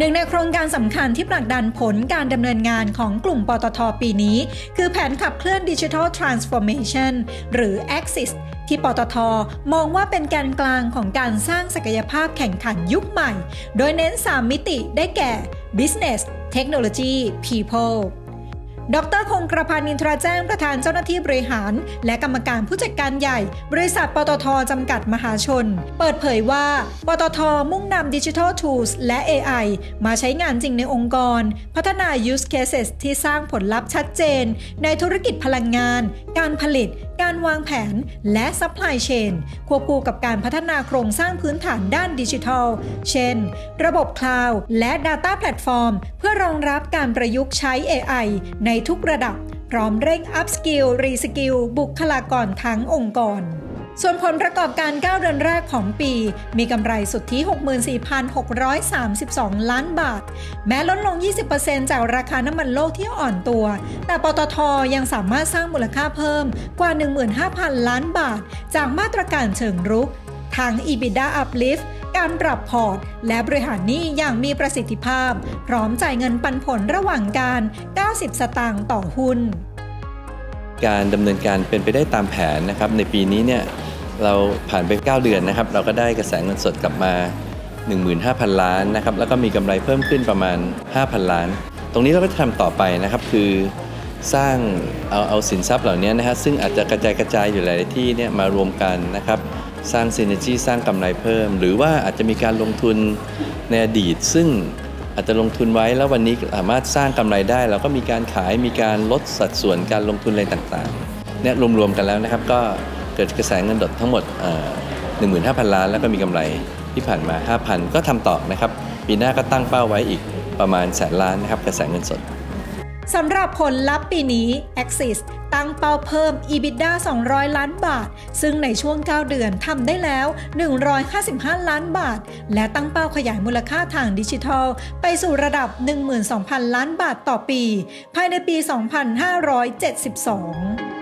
หนึ่งในโครงการสำคัญที่ผลักดันผลการดำเนินงานของกลุ่มปตทปีนี้ คือแผนขับเคลื่อนดิจิทัลทรานส์ฟอร์เมชันหรือ Axis ที่ปตทมองว่าเป็นแกนกลางของการสร้างศักยภาพแข่งขันยุคใหม่ โดยเน้น 3 มิติได้แก่ Business Technology People ดรคงกระพันอินทราแจ้งประธานเจ้าหน้าที่บริหาร และกรรมการผู้จัดการใหญ่ บริษัท ปตทจำกัดมหาชน เปิดเผยว่า ปตทมุ่งนำดิจิทัล Tools และ AI มาใช้งานจริงในองค์กร พัฒนา Use Cases ที่สร้างผลลัพธ์ชัดเจน ในธุรกิจพลังงาน การผลิต การวางแผน และ Supply Chain ควบคู่กับการพัฒนาโครงสร้างพื้นฐานด้านดิจิทัล เช่น ระบบคลาวด์และ Data Platform เพื่อรองรับการประยุกต์ใช้ AI ในทุกระดับ พร้อมเร่ง Up Skill Re Skill บุคลากรทั้งองค์กร ส่วนผลประกอบการ 9 เดือนแรกของปี มีกำไรสุทธิ 64,632 ล้านบาท แม้ลดลง 20%จากราคาน้ำมันโลกที่อ่อนตัว แต่ปตทยังสามารถสร้างมูลค่าเพิ่มกว่า 15,000 ล้านบาท จากมาตรการเชิงรุก ทั้ง EBITDA uplift การปรับพอร์ต และบริหารหนี้อย่างมีประสิทธิภาพ พร้อมจ่ายเงินปันผลระหว่างการ 90 สตางค์ต่อหุ้น การดำเนินการเป็นไปได้ตามแผนนะครับในปีนี้เนี่ยเราผ่านไป 9 เดือนนะครับ เราก็ได้กระแสเงินสดกลับมา 15,000 ล้านนะครับแล้วก็มีกำไรเพิ่มขึ้นประมาณ 5,000 ล้าน ตรงนี้เราก็จะทำต่อไปนะครับคือสร้างเอาเอาสินทรัพย์เหล่านี้นะฮะซึ่งอาจจะกระจายกระจายอยู่หลายที่เนี่ยมารวมกันนะครับ สร้างซีเนจีสร้างกำไรเพิ่ม หรือว่าอาจจะมีการลงทุนในอดีต ซึ่งอาจจะลงทุนไว้แล้ววันนี้สามารถสร้างกำไรได้ เราก็มีการขายมีการลดสัดส่วนการลงทุนอะไรต่างๆเนี่ยรวมๆกันแล้วนะครับ ก็เกิดกระแสเงินสดทั้งหมดเอ่อ15,000 ล้าน แล้วก็มีกำไรที่ผ่านมา 5,000 ก็ทำต่อนะครับ ปีหน้าก็ตั้งเป้าไว้อีกประมาณแสนล้านนะครับกระแสเงินสด สำหรับผลลัพธ์ปีนี้ Axis ตั้งเป้าเพิ่ม EBITDA 200 ล้านบาท ซึ่งในช่วง 9 เดือนทำได้แล้ว 155 ล้านบาท และตั้งเป้าขยายมูลค่าทางดิจิทัล ไปสู่ระดับ 12,000 ล้านบาทต่อปี ภายในปี 2572